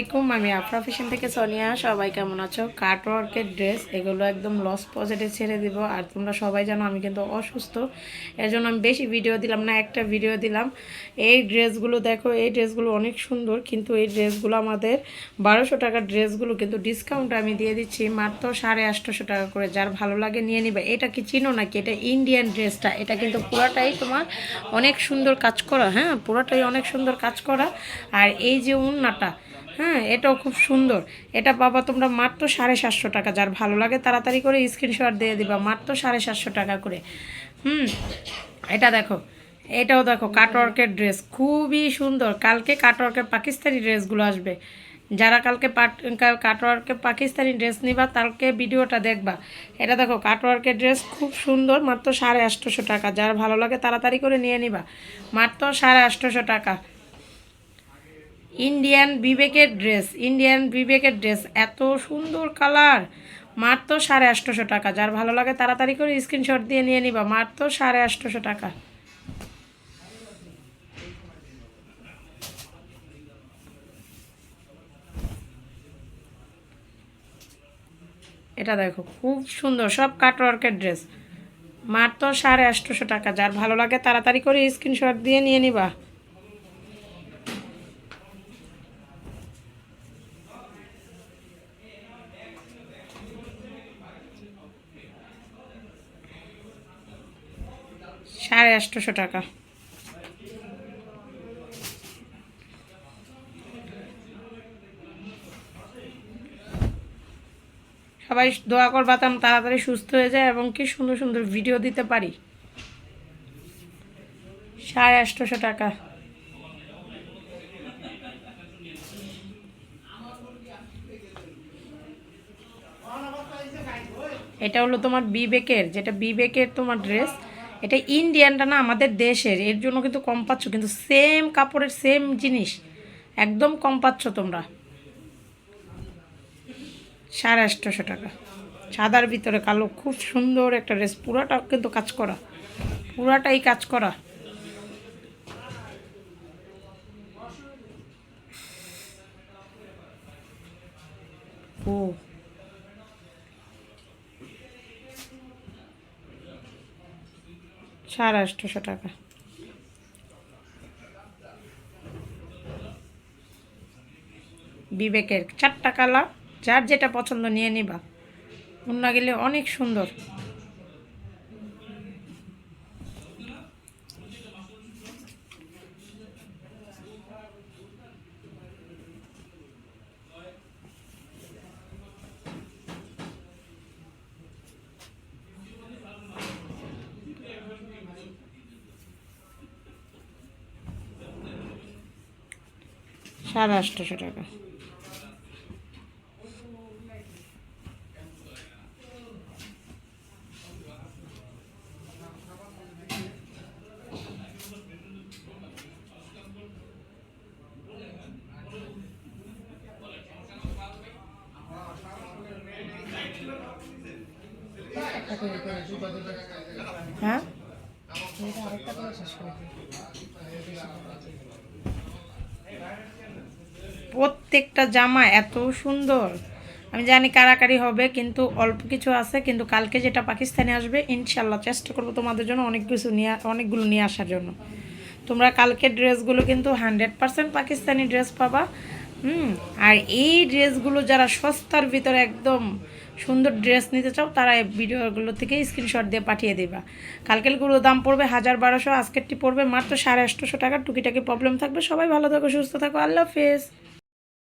আসসালামাইকুম আমি আফরা ফ্যাশন থেকে সোনিয়া। সবাই কেমন আছো? কাট ওয়ার্কের ড্রেস এগুলো একদম লস পজেটে ছেড়ে দিব। আর তোমরা সবাই জানো আমি কিন্তু অসুস্থ। এর জন্য আমি বেশি ভিডিও দিলাম না, একটা ভিডিও দিলাম। এই ড্রেসগুলো দেখো, এই ড্রেসগুলো অনেক সুন্দর, কিন্তু এই ড্রেসগুলো আমাদের বারোশো টাকার ড্রেসগুলো কিন্তু ডিসকাউন্ট আমি দিয়ে দিচ্ছি মাত্র সাড়ে আটশোশো টাকা করে। যার ভালো লাগে নিয়ে নিবে। এটা কি চিনো নাকি? এটা ইন্ডিয়ান ড্রেসটা এটা কিন্তু পুরাটাই তোমার অনেক সুন্দর কাজ করা হ্যাঁ? পুরাটাই অনেক সুন্দর কাজ করা। আর এই যে উন্নাটা হ্যাঁ এটাও খুব সুন্দর। এটা বাবা, তোমরা মাত্র সাড়ে সাতশো টাকা, যার ভালো লাগে তাড়াতাড়ি করে স্ক্রিনশট দিয়ে দিবা, মাত্র সাড়ে সাতশো টাকা করে। হুম, এটা দেখো, এটাও দেখো, কাটওয়ার্কের ড্রেস খুবই সুন্দর। কালকে কাটওয়ার্কের পাকিস্তানি ড্রেসগুলো আসবে। যারা কালকে পাট কাটওয়ার্কের পাকিস্তানি ড্রেস নিবা তালকে ভিডিওটা দেখবা। এটা দেখো, কাটওয়ার্কের ড্রেস খুব সুন্দর, মাত্র সাড়ে আটশোশো টাকা, যার ভালো লাগে তাড়াতাড়ি করে নিয়ে নিবা। মাত্র সাড়ে আটশোশো টাকা। ইন্ডিয়ান বিবেকের ড্রেস ইন্ডিয়ান বিবেকের ড্রেস এত সুন্দর কালার মাত্র সাড়ে আটশোশো টাকা। যার ভালো লাগে তাড়াতাড়ি করে স্ক্রিনশট দিয়ে নিয়ে নিবা। মাত্র সাড়ে আটশোশো টাকা। এটা দেখো, খুব সুন্দর। সব কাটওয়ার্কের ড্রেস মাত্র সাড়ে আটশোশো টাকা। যার ভালো লাগে তাড়াতাড়ি করে স্ক্রিনশট দিয়ে নিয়ে নিবা। সাড়ে আটশোশো টাকা। সবাই দোয়া করবাতাম তাড়াতাড়ি সুস্থ হয়ে যায় এবং কি সুন্দর সুন্দর ভিডিও দিতে পারি। সাড়ে আটশোশো টাকা। এটা হলো তোমার বিবেকের, যেটা বিবেকের তোমার ড্রেস এটা ইন্ডিয়ানটা না আমাদের দেশের, এর জন্য কিন্তু কম পাচ্ছ, কিন্তু সেম কাপড়ের সেম জিনিস, একদম কম পাচ্ছ তোমরা। সাড়ে আটশোশো টাকা। সাদার ভিতরে কালো, খুব সুন্দর একটা ড্রেস পুরাটা কিন্তু কাজ করা। পুরাটাই কাজ করা। ও। সাড়ে আটশোশো টাকা। বিবেকের চারটা কালার, যার যেটা পছন্দ নিয়ে নিবা। অন্য গেলে অনেক সুন্দর। সাড়ে আটশোশো টাকা। হ্যাঁ? প্রত্যেকটা জামা এত সুন্দর। আমি জানি কারাকারি হবে, কিন্তু অল্প কিছু আছে, কিন্তু কালকে যেটা পাকিস্তানে আসবে ইনশাল্লাহ চেষ্টা করব তোমাদের জন্য অনেক কিছু নিয়ে, অনেকগুলো নিয়ে আসার জন্য। তোমরা কালকে ড্রেসগুলো কিন্তু হান্ড্রেড পারসেন্ট পাকিস্তানি ড্রেস পাবা। হুম, আর এই ড্রেসগুলো যারা সস্তার ভিতরে একদম সুন্দর ড্রেস নিতে চাও, তারা এই ভিডিওগুলো থেকে স্ক্রিনশট দিয়ে পাঠিয়ে দেবা। কালকেরগুলো দাম পড়বে হাজার বারোশো, আজকেরটি পড়বে মাত্র সাড়ে আটশোশো টাকা। টুকিটাকি প্রবলেম থাকবে, সবাই ভালো থাকো, সুস্থ থাকো, আল্লাহ হাফেজ।